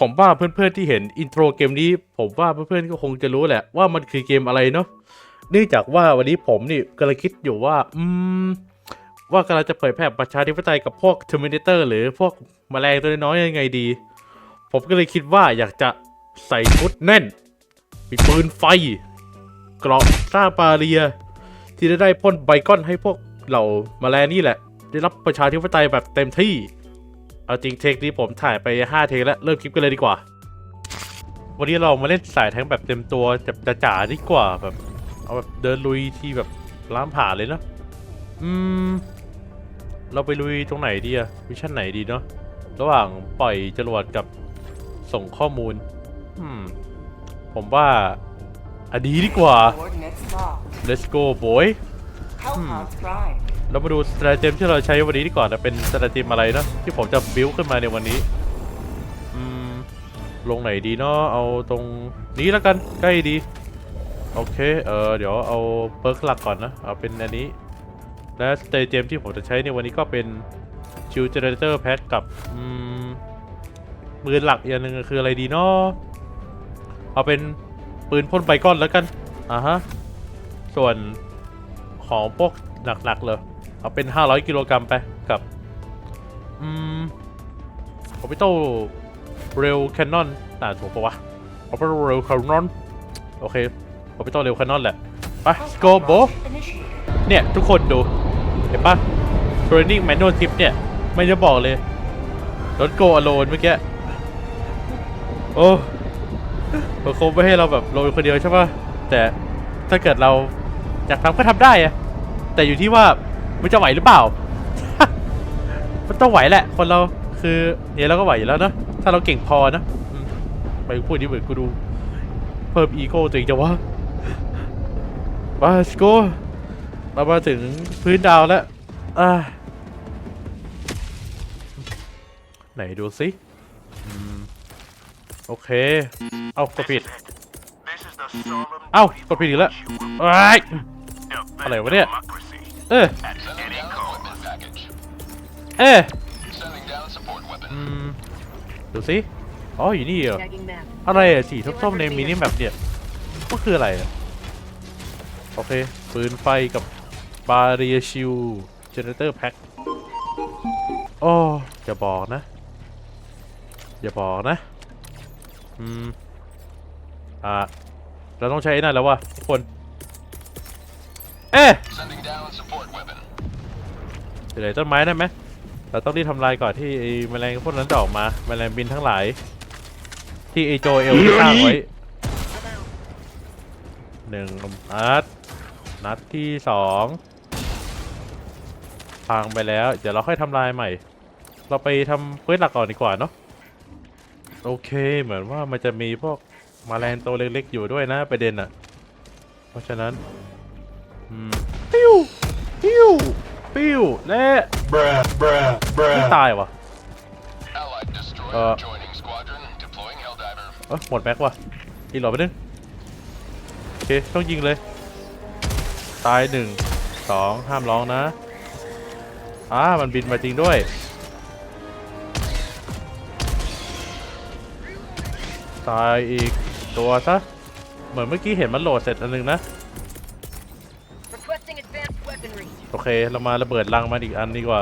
ผมว่าเพื่อนๆที่เห็นอินโทรเกมนี้ ผมว่าเพื่อนๆก็คงจะรู้แหละว่ามันคือเกมอะไรเนาะเนื่องจากว่าวันนี้ผมนี่กำลังคิดอยู่ว่า อืม ว่ากำลังจะเผยแพร่ประชาธิปไตยกับพวกเทอร์มินเตอร์หรือพวกแมลงตัวน้อยๆยังไงดี ผมก็เลยคิดว่าอยากจะใส่ชุดแน่น มีปืนไฟ เกราะซ่าปาเรีย ที่จะได้พ่นไบคอนให้พวกเหล่าแมลงนี่แหละ ได้รับประชาธิปไตยแบบเต็มที่ เอาจริงเทคนี้ผมถ่ายไป 5 เทคแล้ว เริ่มคลิปกันเลยดีกว่า วันนี้เรามาเล่นสายแทงแบบเต็มตัวจะจ๋าๆดีกว่าแบบ เอาแบบเดินลุยที่แบบล้ามผ่าเลยเนาะอืม เราไปลุยตรงไหนดีอะมิชชั่นไหนดีเนาะระหว่างปล่อยจรวดกับส่งข้อมูล อืม ผมว่าอันนี้ดีกว่า Coordinates locked. let's go boy Hellhound Prime. เรามาดูสเตรเจมที่เราใช้วันนี้ดีกว่านะเป็นสเตรเจมอะไรนะที่ผมจะบิวขึ้นมาในวันนี้อืมลงไหนดีเนาะเอาตรงนี้แล้วกันใกล้ดีโอเคเออเดี๋ยวเอาเปิร์กหลักก่อนนะเอาเป็นอันนี้ และสเตเจมที่ผมจะใช้ในวันนี้ก็เป็นชิลเจเนเรเตอร์แพ็กับอืมปืนหลักอีกอันหนึ่งคืออะไรดีเนาะเอาเป็นปืนพ่นไบคอนแล้วกันอ่าฮะส่วนของพวกหนักๆเลย เอาเป็น 500 กิโลกรัมไปกับอืมออปิโตเรลแคนนอนอ่าถูกปะวะออปิโตเรลแคนนอนโอเคออปิโตเรลแคนนอนแหละไป go Hellhound โบเนี่ย ทุกคนดู เห็นปะ training manual tip เนี่ย ไม่จะบอกเลย don't go alone เมื่อกี้ โอ้มันคงไม่ให้เราแบบลงคนเดียวใช่ปะแต่ถ้าเกิดเราอยากทำก็ทำได้อะแต่อยู่ที่ว่า มันจะไหวหรือเปล่า มันต้องไหวแหละ คนเราคือเนี่ยเราก็ไหวอยู่แล้วเนอะถ้าเราเก่งพอนะอืมไปพูดนี้เหมือนกูดู เพิ่มอีโก้ตัวเองจะว่าบาสโกเรามาถึงพื้นดาวแล้วอ่าไหนดูสิอืมโอเค เอากดผิด This is the solemn เอ้ากดผิดอีกแล้วไอ้ย defense อะไรวะเนี่ย of democracy เออ at any cost. เออ Sending down support weapon. อืมดูสิอ๋ออยู่นี่เหรอ Tagging map. อะไรอะสีส้มๆในมินิแมปเนี่ยก็คืออะไรอะโอเคปืนไฟกับบาเรียชิลเจเนเตอร์แพ็คโอ้อย่าบอกนะ อย่าบอกนะ อืม อ่า เราต้องใช้ไอ้นั่นแล้ววะทุกคน เอ๊ะ Sending down support weapon. เดี๋ยวไหนต้นไม้ได้ไหมเราต้องรีบทำลายก่อนที่ไอ้แมลงพวกนั้นจะออกมา แมลงบินทั้งหลาย ที่ไอโจเอลได้สร้างไว้หนึ่งนัดนัดที่สองพังไปแล้ว เดี๋ยวเราค่อยทำลายใหม่ เราไปทำเควสหลักก่อนดีกว่าเนาะโอเค เหมือนว่ามันจะมีพวกมแมลงตัวเล็กๆอยู่ด้วยนะประเด็นอะเพราะฉะนั้นอืม ปิ้วปิ้วปิ้วและ Bruh, bruh, ไม่ตายวะ Allied destroyer Uh. joining squadron. Deploying Helldiver. เอ้ยหมดแม็กว่ะอีกหลอดไปนึงโอเคต้องยิงเลย ตายหนึ่งสองห้ามร้องนะอ่ามันบินมาจริงด้วยตายอีกตัวซะเหมือนเมื่อกี้เห็นมันโหลดเสร็จอันหนึงนะ เค เรามาระเบิดรังมันอีกอันดีกว่า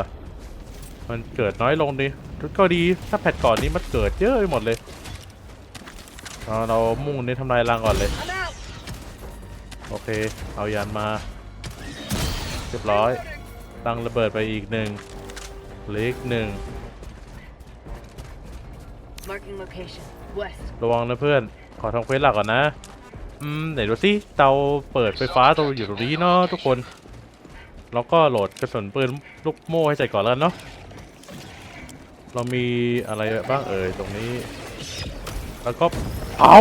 มันเกิดน้อยลงดิก็ดีถ้าแพทก่อนนี้มันเกิดเยอะไปหมดเลยเอาเรามุ่งเน้นทำลายรังก่อนเลย I'm out. โอเค เอายานมา เรียบร้อยตั้งระเบิดไปอีกหนึ่งเหล็กหนึ่ง Marking location. West. ระวังนะเพื่อน ขอทำเควสหลักก่อนนะ อืมไหนดูสิเตาเปิดไฟฟ้าตัวอยู่ตรงนี้เนาะทุกคน แล้วก็โหลดกระสุนปืนลูกโม่ให้ใส่ก่อนแล้วเนาะเรามีอะไรบ้างเอ่ยตรงนี้ แล้วก็เผา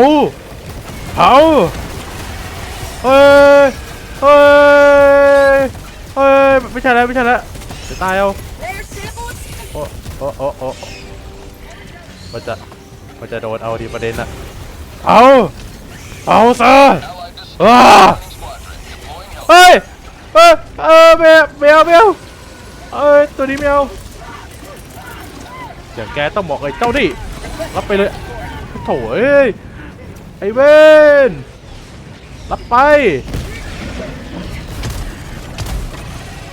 เผาเฮ้ยเฮ้ยเฮ้ยไม่ใช่แล้วไม่ใช่แล้วจะตายเอาโอ้โอ้โอ้โอ้มันจะมันจะโดนเอาดีประเด็นอะเอาเอาซะเฮ้ย เฮ้ยเออแมวแมวแมวเอ้ยตัวนี้แมวอย่างแกต้องบอกไอ้เจ้านี่รับไปเลยโถ่เอ้ยไอ้เวนรับไป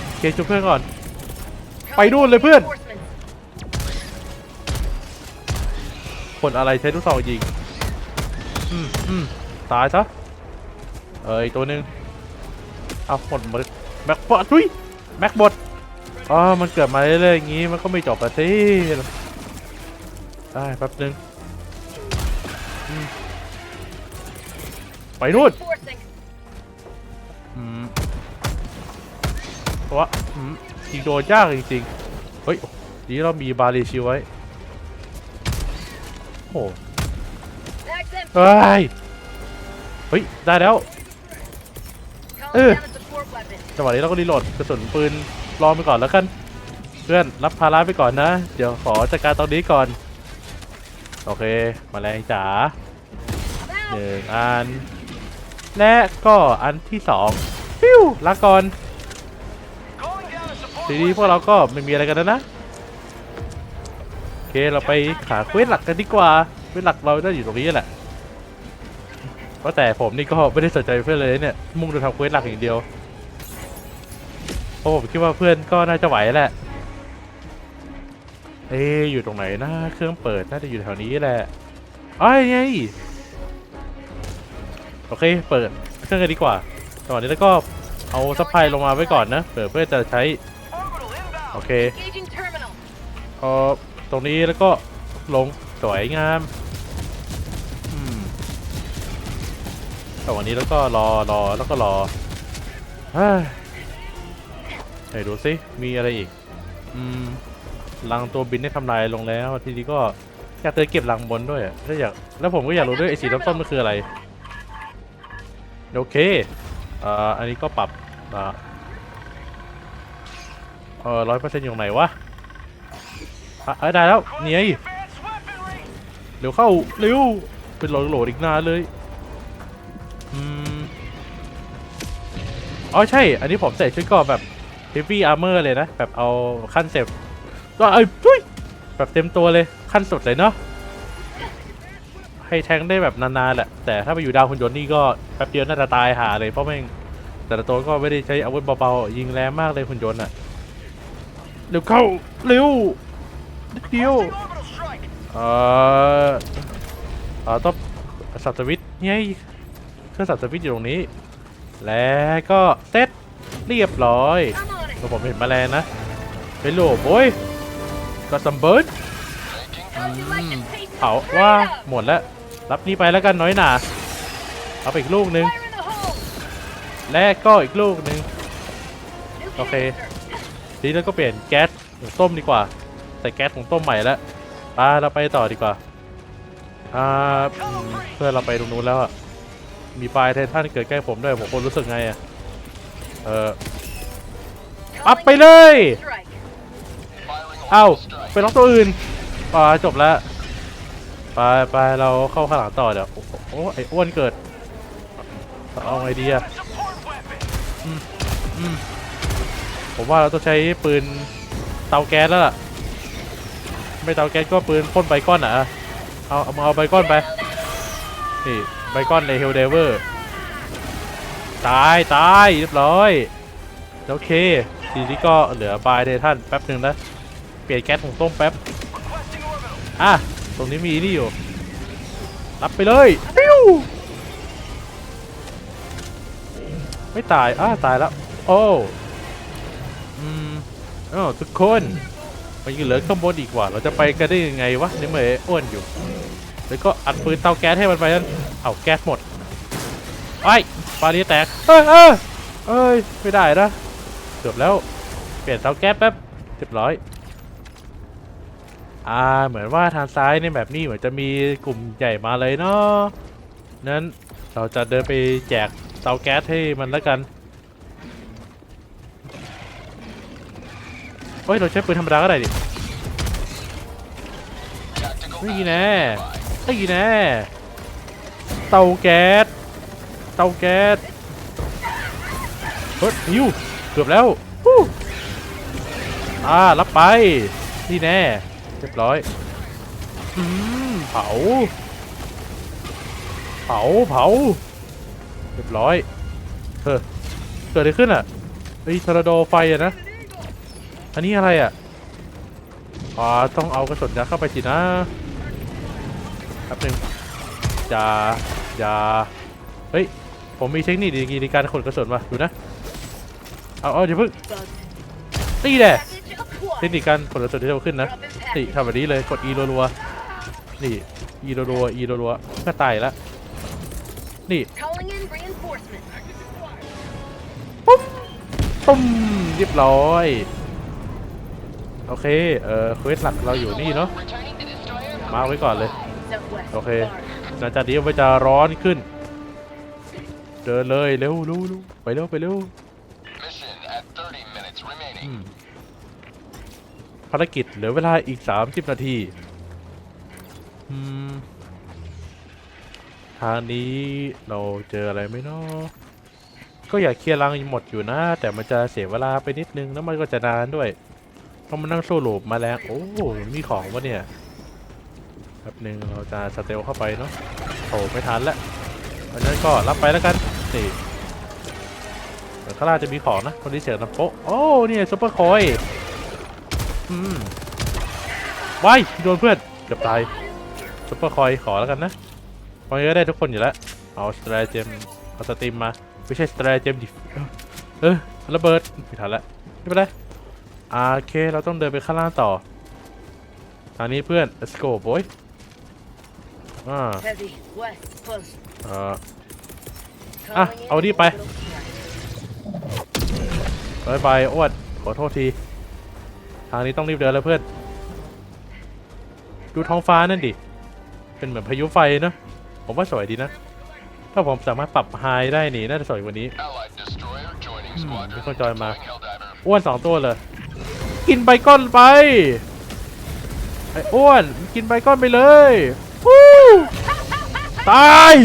โอเคช่วยเพื่อนก่อน ไปนู่นเลยเพื่อน คนอะไรใช้ลูกซองยิงอืมอืมตายซะเอ้ยตัวนึงเอาหมดหมด แม็กบอดทุยแม็กบอดอ๋อมันเกิดมาเรื่อยๆอย่างงี้มันก็ไม่จบอะสิได้แป๊บหนึงไปนู่น Reinforcing. อืมตัวอืมยิงโดนยากจริงๆ เฮ้ยดีเรามีบาลีชิวไว้ โอ้เฮ้ย เฮ้ย ได้แล้ว Calling down a support weapon. จังหวะนี้เราก็รีโหลดกระสุนปืนรอไปก่อนแล้วกัน เพื่อนรับภาระไปก่อนนะ เดี๋ยวขอจัดการตอนนี้ก่อน โอเค มาแมลงจ๋าหนึ่งอัน และก็อันที่สองฟิวลาก่อนทีนี้พวกเราก็ไม่มีอะไรกันแล้วนะโอเคเราไปขาเควสหลักกันดีกว่าเควสหลักเราได้อยู่ตรงนี้แหละเพราะแต่ผมนี่ก็ไม่ได้สนใจเพื่อนเลยเนี่ยมุ่งจะทำเควสหลักอย่างเดียว เพราะผมคิดว่าเพื่อนก็น่าจะไหวแหละ เอ๊อยู่ตรงไหนนะเครื่องเปิดน่าจะอยู่แถวนี้แหละอ้ายไงโอเค เปิดเครื่องกันดีกว่าตอนนี้แล้วก็เอาซัพพลายลงมาไว้ก่อนนะเผื่อเพื่อจะใช้ โอเค Engaging terminal. เอตรงนี้แล้วก็ลงสวยงามอืมแต่วันนี้แล้วก็รอรอแล้วก็รอเฮ้ ไหนดูสิมีอะไรอีก อืมรังตัวบินได้ทำลายลงแล้ว ทีนี้ก็อยากเจอเก็บรังบนด้วยอะแล้วอยากแล้วผมก็อยากรู้ด้วยไอ้สีส้มๆมันคืออะไร โอเคอ่าอันนี้ก็ปรับอ่าเออร้อยเปอร์เซ็นต์อยู่ตรงไหนวะอะเอ้ยได้แล้วเนี่ไง Advanced weaponry. เดี๋ยวเข้าเร็วเป็นโหลดโหลดอีกนานเลยอืมอ๋อใช่ อันนี้ผมใส่ชุดกราะแบบ heavy armor เลยนะ แบบเอาขั้นเต็มก็ไอ้ยทุยแบบเต็มตัวเลยขั้นสุดเลยเนาะให้แทงได้แบบนานๆแหละ แต่ถ้าไปอยู่ดาวหุ่นยนต์นี่ก็แป๊บเดียวน่าจะตายหาเลยเพราะแม่งแต่ละตัวก็ไม่ได้ใช้อาวุธเบาๆยิงแรงมากเลยหุ่นยนต์อะเร็วเข้าเร็วเดียวเอ่อเอ่อต้องสับสวิตช์ไงเครื่องสับสวิตช์อยู่ตรงนี้ แล้วก็เซต เรียบร้อยก็ผมเห็นแมลงนะเป็นโลบโอ้ยก็ซัมเบิร์ดเผาว่าหมดแล้ว รับนี่ไปแล้วกันน้อยหนาเอาไปอีกลูกหนึง และก็อีกลูกหนึง New Okay. canister. ทีนี้เราก็เปลี่ยนแก๊สหุงต้มดีกว่าใส่แก๊สหุงต้มใหม่แล้วไปเราไปต่อดีกว่า อ่า เพื่อนเราไปตรงนู้นแล้วอะมีปลายไททันเกิดใกล้ผมด้วย ผมคนรู้สึกไงอะ เอออัพไปเลยเอ้าไปล็อกตัวอื่นป่าจบแล้วไปไปเราเข้าข้างหลังต่อเดี๋ยวโอ้โหโอ้ไอ้อ้วนเกิดเอาไงดีอะผมว่าเราต้องใช้ปืนเตาแก๊สแล้วล่ะ ไม่เตาแก๊สก็ปืนพ่นไบคอนอะ เอาเอามาเอาไบคอนไป นี่ไบคอนในเฮลเดเวอร์ ตายตายเรียบร้อย โอเค ทีนี้ก็เหลือบายเดทันแป๊บหนึ่งนะ เปลี่ยนแก๊สของต้มแป๊บ Requesting orbital. อะ ตรงนี้มีนี่อยู่ รับไปเลยปิ้วไม่ตายอะตายแล้ว โอ้อืมอ้าวทุกคนมันยังเหลือข้างบนอีกว่า เราจะไปกันได้ยังไงวะในเมื่อไอ้อ้วนอยู่ แล้วก็อัดปืนเตาแก๊สให้มันไปนั่นเอาแก๊สหมด ไอ้ยปาลีแตก เอ้ยเอ้ยเอ้ย ไม่ได้นะเกือบแล้ว เปลี่ยนเตาแก๊สแป๊บเรียบร้อย อ่า เหมือนว่าทางซ้ายในแบบนี้เหมือนจะมีกลุ่มใหญ่มาเลยเนาะ นั้นเราจะเดินไปแจกเตาแก๊สให้มันแล้วกันเฮ้ย เราใช้ปืนธรรมดาก็ได้ดิ Tactical นี่ battery แน่ nearby. นี่แน่เตาแก๊ส เตาแก๊สเฮ้ยฮิวเกือบแล้วอ่ารับไป นี่แน่ เรียบร้อยอืมเผา เผา เผา เรียบร้อยเออเกิดอะไรขึ้นอะไอ้ทอร์โดไฟอะนะ อันนี้อะไรอะอ๋อต้องเอากระสุนยัดเข้าไปสินะแป๊บหนึงอย่าอย่าเฮ้ย ผมมีเทคนิคดีๆในการขนกระสุนมาดูนะเอาเอาเดี๋ยวเพิ่งตีแหละเทคนิคการขนกระสุนที่เร็วขึ้นนะ Drop in นี่ทำแบบนี้เลยกด E รัวๆนี่ E รัวๆ E รัวๆก็ตายล้วนี่ Calling in reinforcements. ปุ้มเรียบร้อยโอเค เออเควสหลักเราอยู่นี่เนาะมาไว้ก่อนเลย Southwest. Okay. Large. หลังจากนี้มันจะร้อนขึ้น เดินเลยเร็วเร็วเร็วไปเร็วไปเร็ว Mission at 30 minutes อื remaining. มภารกิจเหลือเวลาอีก 30 นาทีอืมทางนี้เราเจออะไรไหมเนาะก็อยากเคลียร์รังหมดอยู่นะ แต่มันจะเสียเวลาไปนิดนึงแล้วมันก็จะนานด้วยต้องมานั่งสู้หลูปมาแล้วโอ้มีของวะเนี่ยแป๊บหนึงเราจะสเตลเข้าไปเนาะโถไม่ทันแล้วเพราะฉะนั้นก็รับไปแล้วกัน นี่เดี๋ยวข้างล่างจะมีของนะ คนที่เสียงน้ำโป๊ะโอ้เนี่ยซุปเปอร์คอยอืมว้ายโดนเพื่อนเกือบตายซุปเปอร์คอยขอแล้วกันนะคอยก็ได้ทุกคนอยู่แล้ว เอาสตรเจมเอาสตรีมมา ไม่ใช่สตรเจมดิเออเออระเบิดไม่ทันละไม่เป็นไรอ่าโอเค เราต้องเดินไปข้างล่างต่อ ทางนี้เพื่อน let's go boy อ่า Heavy. West. Close. เอ่อ Calling Ah, in เอาดิไป orbital strike. บายบายอ้วนขอโทษที ทางนี้ต้องรีบเดินแล้วเพื่อน ดูท้องฟ้านั่นดิ เป็นเหมือนพายุไฟเนอะผมว่าสวยดีนะ ถ้าผมสามารถปรับไฮได้นี่น่าจะสวยกว่านี้มีคนจอยมา อ้วนสองตัวเลย กินใบก้อนไป ไอ้อ้วน กินใบก้อนไปเลยตาย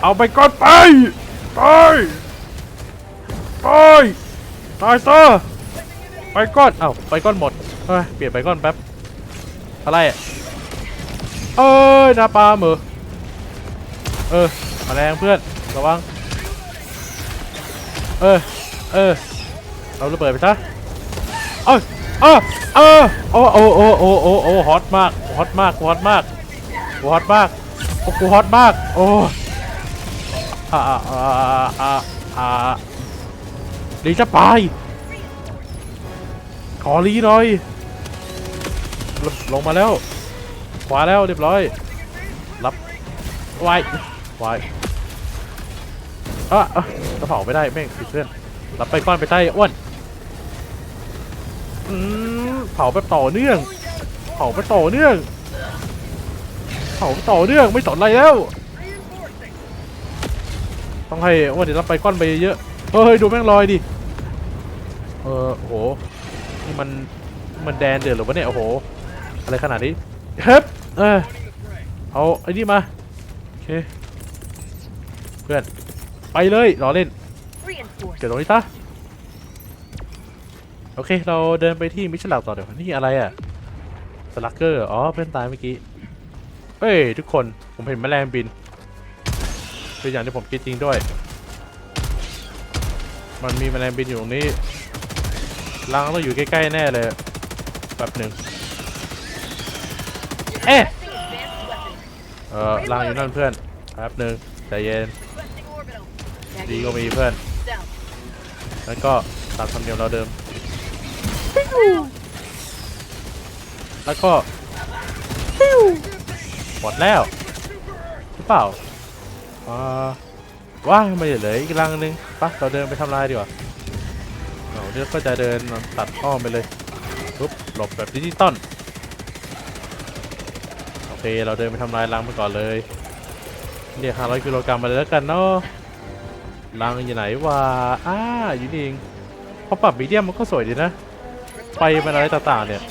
เอาใบก้อนไปตายตายตายซะใบก้อน เอ้าใบก้อนหมด เฮ้ย เปลี่ยนใบก้อนแป๊บ อะไรอะเอ้ยนาปลาเหมือเออมาแรงเพื่อน ระวัง เออ เออเอาระเบิดไปซะ เออเออเออโอ้โอ้โอ้โอ้โอ้โอ้ฮอตมาก ฮอตมาก ฮอตมาก ฮอตมาก โอ้กูฮอตมาก โอ้ อ่าอ่าอ่าอ่าลีจะไป ขอลีหน่อยลงลงมาแล้ว ขวาแล้วเรียบร้อย รับไว้ไว้อะอะกระเป๋าไม่ได้แม่งผิดเพื่อนรับไปก้อนไปใต้อ้วนอืมเผาแบบต่อเนื่อง เผาไปต่อเนื่อง เผาต่อเนื่องไม่สนอะไรแล้ว ต้องให้อ้วนเดี๋ยวเรับไปก้อนไปเยอะเฮ้ยดูแม่งลอยดิเออโอ้โหนี่มันมันแดนเดือดหรือวะเนี่ยโอ้โหอะไรขนาดนี้เฮ้ยเออเอาไอ้นี่มาโอเคเพื่อนไปเลยรอเล่นเกิดตรงนี้ซะโอเค เราเดินไปที่มิชชั่นหลักต่อเดี๋ยวนี่อะไรอะสลักเกอร์อ๋อเพื่อนตายเมื่อกี้เอ้ยทุกคนผมเห็นแมลงบิน เป็นอย่างที่ผมคิดจริงด้วย มันมีแมลงบินอยู่ตรงนี้รังต้องอยู่ใกล้ๆแน่เลยแบบหนึ่ง Eh. Testing advanced weapons. เออรังอยู่นั่นเพื่อนแป๊บหนึ่งใจเย็นดีก็มีเพื่อน แล้วก็ตามธรรมเนียมเราเดิม แล้วก็หมดแล้วหรือเปล่า ว้าไม่เหลืออีกรังหนึงปะเราเดินไปทำลายดีกว่าเราเดี๋ยวก็จะเดินตัดอ้อมไปเลยปุ๊บหลบแบบดิจิตอลโอเคเราเดินไปทำลายรังไปก่อนเลยเรียก500กิโลกรัมมาเลยแล้วกันเนาะรังอยู่ไหนวะอ่าอยู่นี่เองพอปรับมีเดียมมันก็สวยดีนะไฟมันอะไรต่างๆเนี่ย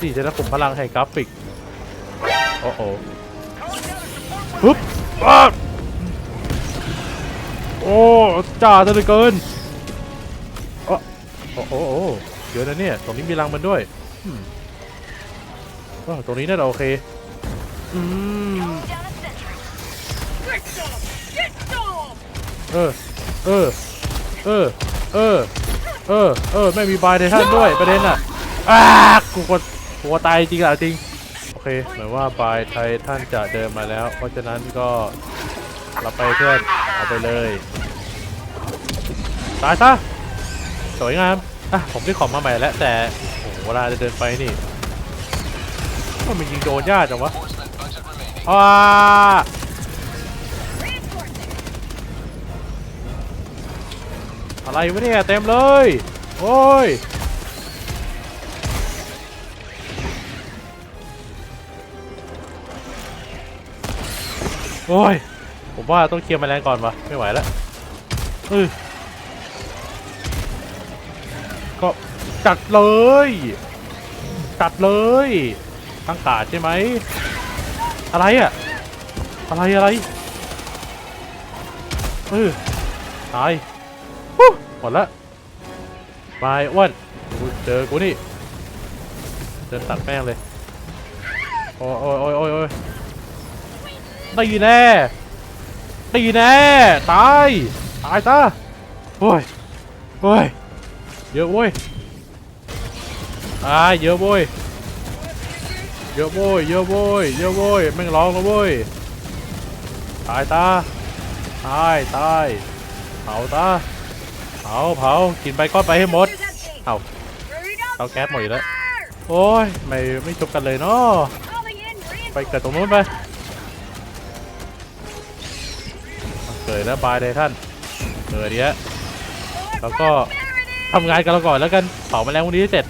นี่จะนะผมพลังแห่งกราฟิก โอ้โหปึ๊บอ้า โอ้จ่าซะเหลือเกินโอ้โอ้โอ้โอ้เดี๋ยวนะเนี่ยตรงนี้มีรังมันด้วยอืมก็ตรงนี้น่าจะโอเคอืม Down a sentry. Get some! Get some! เออเออเออเออเออเออไม่มีบายในท่านด้วยประเด็นอะอ้ากูกดกูกลัวตายจริงอะจริงโอเคเหมือนว่าบายไทยท่านจะเดินมาแล้ว เพราะฉะนั้นก็ เรับไปเพื่อนเอาไปเลยตายซะสวยงามอะผมได้ของมาใหม่แล้วแต่โอ้โหเวลาจะเดินไปนี่มันมันยิงโดนยากจังวะอ้าอะไรวะเนี่ยเต็มเลย โอ้ยโอ้ย ผมว่าต้องเคลียร์แมลงก่อนวะไม่ไหวแล้วเออก็จัดเลย จัดเลยตั้งกาดใช่ไหม อะไรอะอะไรอะไรเออตายหมดละบายอ้วนเจอกูนี่เดินตัดแม่งเลย โอ้ยโอ้ยโอ้ยโอ้ยโอ้ยตีแน่ ตีแน่ ตาย ตายซะโอ้ยโอ้ย เยอะเว้ย ตาย เยอะเว้ย เยอะโว้ย เยอะโว้ย เยอะโว้ย แม่งร้องแล้วเว้ย ตายตา ตาย ตาย เผาตา เผา เผา กินไปก้อนไปให้หมด เอาเอาแก๊สหมดอยู่แล้ว โอ้ย ไม่ ไม่จบกันเลยเนาะไปเกิดตรงนู้นไป เกิดแล้วบายเลยท่านเกิดเนี้ยแล้วก็ทำงานกันเราก่อนแล้วกันเผาแมลงวันนี้ให้เสร็จ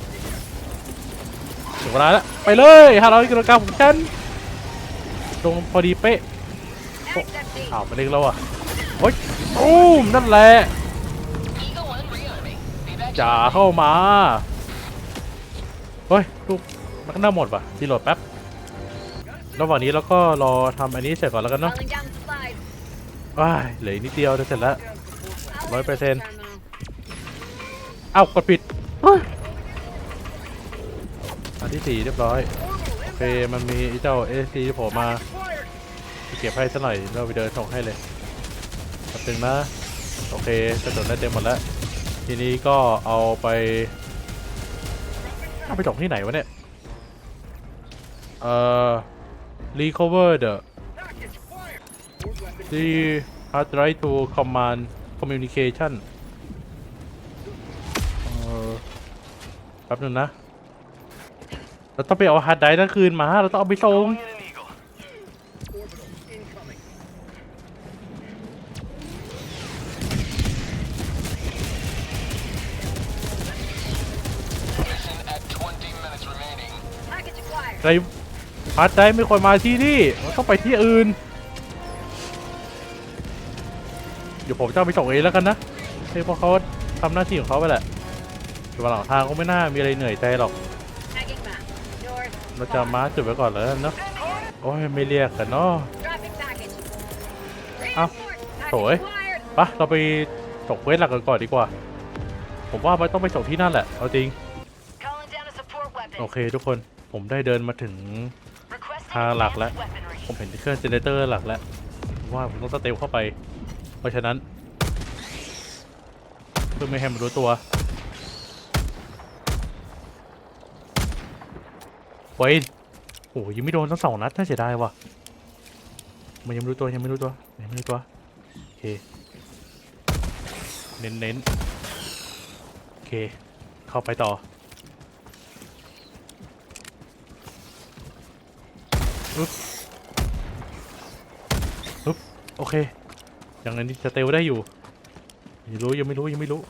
ถึงเวลาแล้วไปเลย500กิโลกรัมของฉันตรงพอดีเป๊ะ Mag's empty. อ้าวมาเล็กแล้วอะโอ๊ยตูมนั่นแหละ Eagle One rearming. Evacuate. จ่าเข้ามาเฮ้ยลูกมันก็น่าหมดว่ะรีโหลดแป๊บระหว่างนี้เราก็รอทำอันนี้เสร็จก่อนแล้วกันเนาะ Calling down supplies. ว้ายเหลืออีกนิดเดียวจะเสร็จแล้ว I'll ร้อยเปอร์เซ็นต์ terminal. เอ้ากดผิดเฮ้ยอันที่สี่เรียบร้อยโอเคมันมีไอ้เจ้าเอซีโผล่มาเก็บให้ซะหน่อยเราไปเดินส่งให้เลยแป๊บนึงนะโอเคกระสุนได้เต็มหมดแล้ว ทีนี้ก็เอาไปเอาไปส่งที่ไหนวะเนี่ยเอ่อ recover the the hard drive to command communication เอ่อแป๊บนึงนะ เราต้องไปเอาฮาร์ดไดรฟ์นั่นคืนมา เราต้องเอาไปส่ง Calling in an Eagle. Mission at 20 minutes remaining. Package acquired. ไรฮาร์ดไดรฟ์ไม่ควรมาที่นี่เราต้องไปที่อื่น เดี๋ยวผมจะเอาไปส่งเองแล้วกันนะให้พวกเขาทำหน้าที่ของเขาไปแหละระหว่างทางก็ไม่น่ามีอะไรเหนื่อยใจหรอก Tagging map. North. เราจะมาร์คจุดไว้ก่อนแล้วนเนาะ โอ้ยไม่เรียกกันเนาะ Dropping package. Ah, Reinforced. Package acquired. ปะเราไปส่งเควสหลักกันก่อนดีกว่า ผมว่ามันต้องไปส่งที่นั่นแหละ เอาจริง Calling down a support weapon. โอเคทุกคน ผมได้เดินมาถึง Requesting ทางหลักแล้ว advanced weaponry. ผมเห็นเครื่องเจเนเตอร์หลักแล้วผมว่าผมต้องสเตลเข้าไป ราะฉะนั้นเพื่อไม่ให้มันรู้ตัวเว้โอ้ยยังไม่โดนทั้งสองนัดน่าเสียดายว่ะมันยังไม่รู้ตัวยังไม่รู้ตัวยังไม่รู้ตัวโอเคเน้นเน้นโอเค เข้าไปต่อปึ๊บปึ๊บโอเค ย่างนั้นจะเตลได้อยู่ยังรู้ยังไม่รู้ยังไม่รู้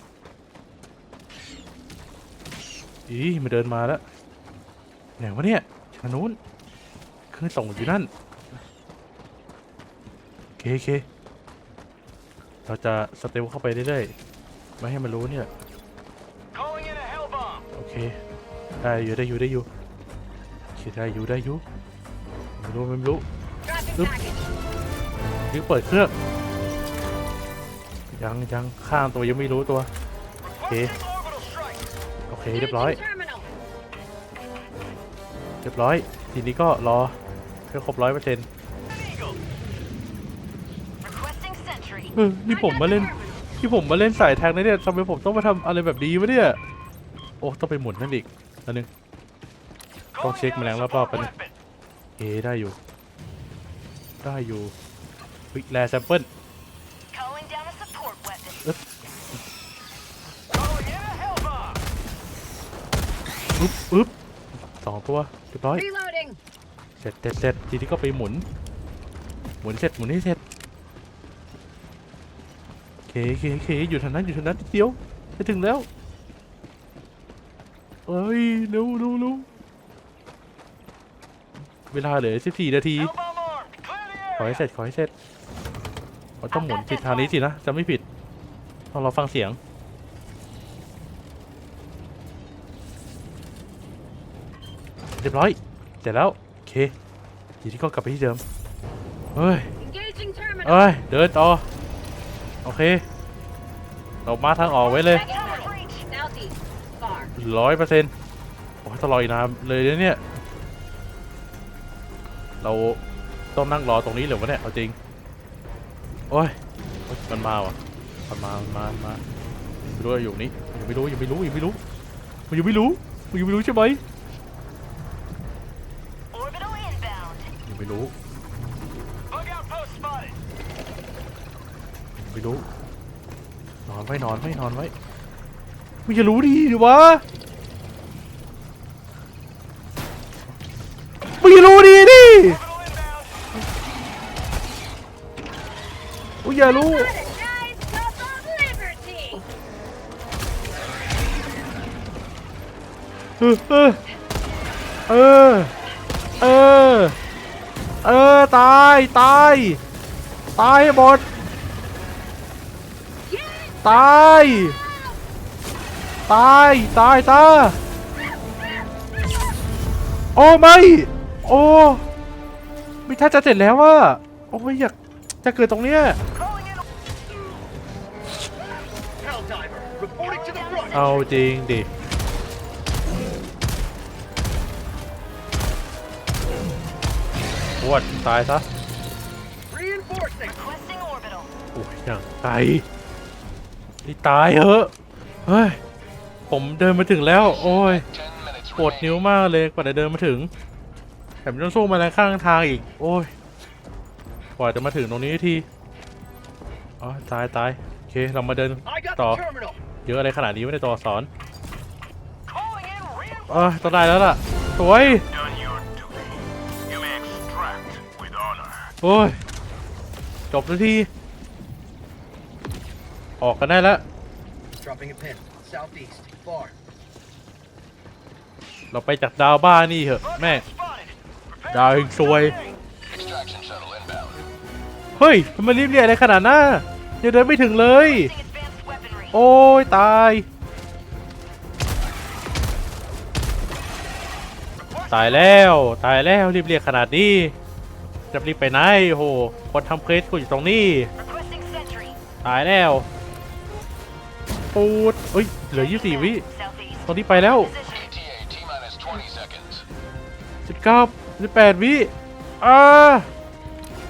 อีมันเดินมาแล้วไหนวะเนี่ยทางนู้นเครื่องส่งอยู่นั่นโอเคโอเคเราจะสเตลเข้าไปเรื่อยๆไม่ให้มันรู้เนี่ย Calling in a hell bomb. โอเคได้อยู่ได้อยู่ได้อยู่โอเคได้อยู่ได้อยู่ไม่รู้ไม่รู้ Dropping Oop. package. ยังเปิดเครื่อง ยังยังข้างตัวยังไม่รู้ตัว Requesting orbital strike. โอเคเรียบร้อย Engine terminal. รียบร้อย ทีนี้ก็รอเพื่อครบร้อยเปอร์เซ็นต์ Requesting sentry. เออนี่ผมมาเล่นที่ผมมาเล่นสายแทงนะเนี่ยทำไมผมต้องมาทำอะไรแบบนี้วะเนี่ย โอ้ต้องไปหมุนนั่นอีกอันนึงต้องเช็คแมลงรอบๆไปนะเอได้อยู่ ได้อยู่เฮ้ยแลแซมเปิล อึ๊บอึ๊บสองตัวเรียบร้อย Reloading. เสร็จเสร็จเสร็จทีนี้ก็ไปหมุน หมุนเสร็จหมุนให้เสร็จเคเคเคอยู่ทางนั้นอยู่ทางนั้นนิดเดียวจะถึงแล้วเอ้ยเร็วเร็วเร็วเวลาเหลือสิบสี่นาที Hell bomb armed. Clear ขอ the ให้ area. เสร็จขอให้เสร็จเราต้องหมุนผิดทางนี้สินะจะไม่ผิดต้องรอฟังเสียง รียบร้อย เสร็จแล้ว โอเคทีนี้ก็กลับไปที่เดิม เฮ้ย Engaging terminal. เอ้ย เดินต่อ โอเค เรามาทางออกไว้เลย Southeast. Far. ร้อยเปอร์เซ็นต์โอ้ยตลอดอีกนานเลยนะเนี่ย เราต้องนั่งรอตรงนี้เหรือวะเนี่ย เอาจริง โอ้ยโอ๊ยมันมาว่ะ มันมา มันมามันมาไม่รู้ว่าอยู่นี่ยังไม่รู้ยังไม่รู้ยังไม่รู้มันยังไม่รู้มันยังไม่รู้ใช่ไหม Orbital inbound. ยัง ไม่รู้ ไม่รู้ นอนไว้นอนไว้นอนไว้มึงจะรู้ดีดิวะมึงจะรู้ดีดิ Orbital inbound. มึงอย่ารู้เออเออเออ เออ ตาย ตาย ตายให้หมด ตาย ตาย ตายตาโอ้ไม่ โอ้ไม่ถ้าจะเสร็จแล้วว่าโอ้ยอยากจะเกิดตรงเนี้ยเอาจริงดิ วดตายซะ Reinforcing. Requesting orbital. โอ้ยอย่างไกลนี่ตายเหอะเฮ้ยผมเดินมาถึงแล้ว โอ้ย10 minutes ปวดนิ้ว remaining. มากเลยกว่าจะเดินมาถึงแถมต้องสู้มาแรงข้างทางอีก โอ้ยกว่าจะมาถึงตรงนี้ทีอ๋อตายตายโอเคเรามาเดิน I got ต่อ the terminal. เยอะอะไรขนาดนี้ไม่ได้ตัวสอน Calling in reinforcing. เออต้องได้แล้วล่ะสวย โอ้ย จบนาที ออกกันได้แล้ว Dropping a pin. Southeast. Far. เราไปจากดาวบ้านนี่เหอะ แม่ง Spotted. Prepare ดาวเฮงซวย Extraction shuttle inbound. เฮ้ยทำไมรีบเรียกอะไรขนาดนั้นน่ะยังเดินไม่ถึงเลย Using advanced weaponry. โอ้ย ตาย ตายแล้ว ตายแล้วรีบเรียกขนาดนี้ จะรีบไปไหนโหคนทำเควสกูอยู่ตรงนี้ ตายแล้ว ปูดเฮ้ย เหลือ 24 วิตรงนี้ไปแล้ว19 18วิอ่า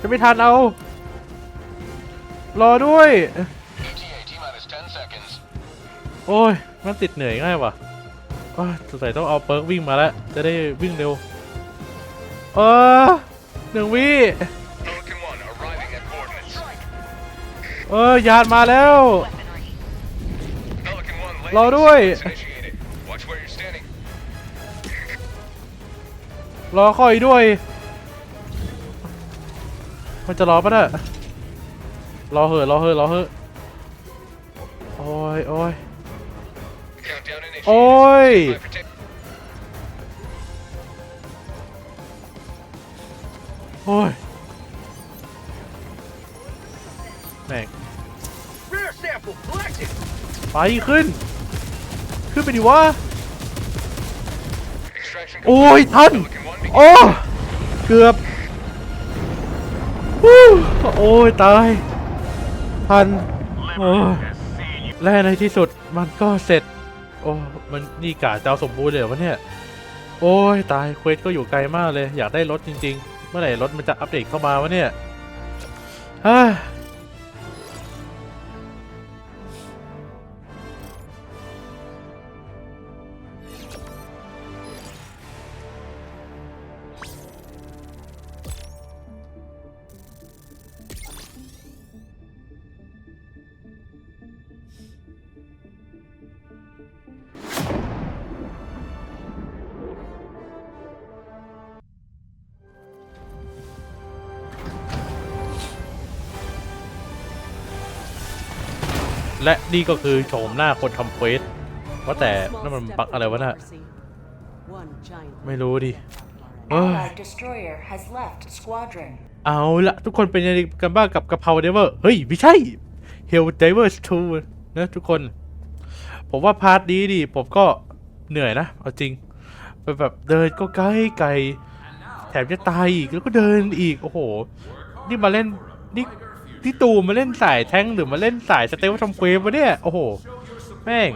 จะไม่ทันเอา รอด้วย โอ้ย มันติดเหนื่อยง่ายว่ะโอ้ยสงสัยต้องเอาเปิร์กวิ่งมาแล้ว จะได้วิ่งเร็ว เออ หนึ่งวิเออยานมาแล้ว รอด้วย รอคอยด้วย มันจะรอปะเนี่ยรอเหอะรอเหอะรอเหอะโอ้ยโอ้ยโอ้ย โอ้ยแม่ง Rare sample collected. ไปขึ้น ขึ้นไปดิวะ Extraction โอ้ย complete. ทัน Pelican 1 begin. โอ้ เกือบฮู้โอ้ย ตาย ทันโอ้ย Has seen you. และในที่สุดมันก็เสร็จ โอ้ มันนี่กาจะเอาสมบูรณ์เลยเหรอวะเนี่ย โอ้ย ตาย เควสก็อยู่ไกลมากเลย อยากได้รถจริง ๆ เมื่อไหร่รถมันจะอัปเดตเข้ามาวะเนี่ยฮ่า นี่ก็คือโฉมหน้าคนทำเควสว่าแต่นั่นมันบักอะไรวะน่ะไม่รู้ดิเอ้ย Allied destroyer has left squadron. เอาละทุกคนเป็นยังไงกันบ้างกับกะเพราเดเวอร์เฮ้ย ไม่ใช่ Hell Divers 2นะทุกคน ผมว่าพาร์ทนี้ดิผมก็เหนื่อยนะ เอาจริงไปแบบเดินก็ไกลไกลแถมจะตายอีกแล้วก็เดินอีก โอ้โห นี่มาเล่นนี่ ที่ตูมาเล่นสายแท้งหรือมาเล่นสายสเตลทำเควฟวะเนี่ย โอ้โห แม่ง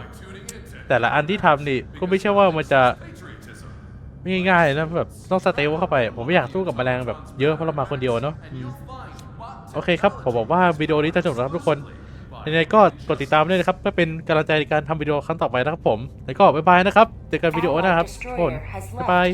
แต่ละอันที่ทำนี่ก็ไม่ใช่ว่ามันจะไม่ง่ายๆนะแบบต้องสเตลเข้าไป ผมไม่อยากสู้กับแมลงแบบเยอะเพราะเรามาคนเดียวเนาะโอเคครับ ผมบอกว่าวิดีโอนี้จะจบแล้วครับทุกคนยังไงก็กดติดตามด้วยนะครับเพื่อเป็นกำลังใจในการทำวิดีโอครั้งต่อไปนะครับผม แล้วก็บ๊ายบายนะครับ เจอกันวิดีโอห Allied นะครับทุกคนบ๊ายบาย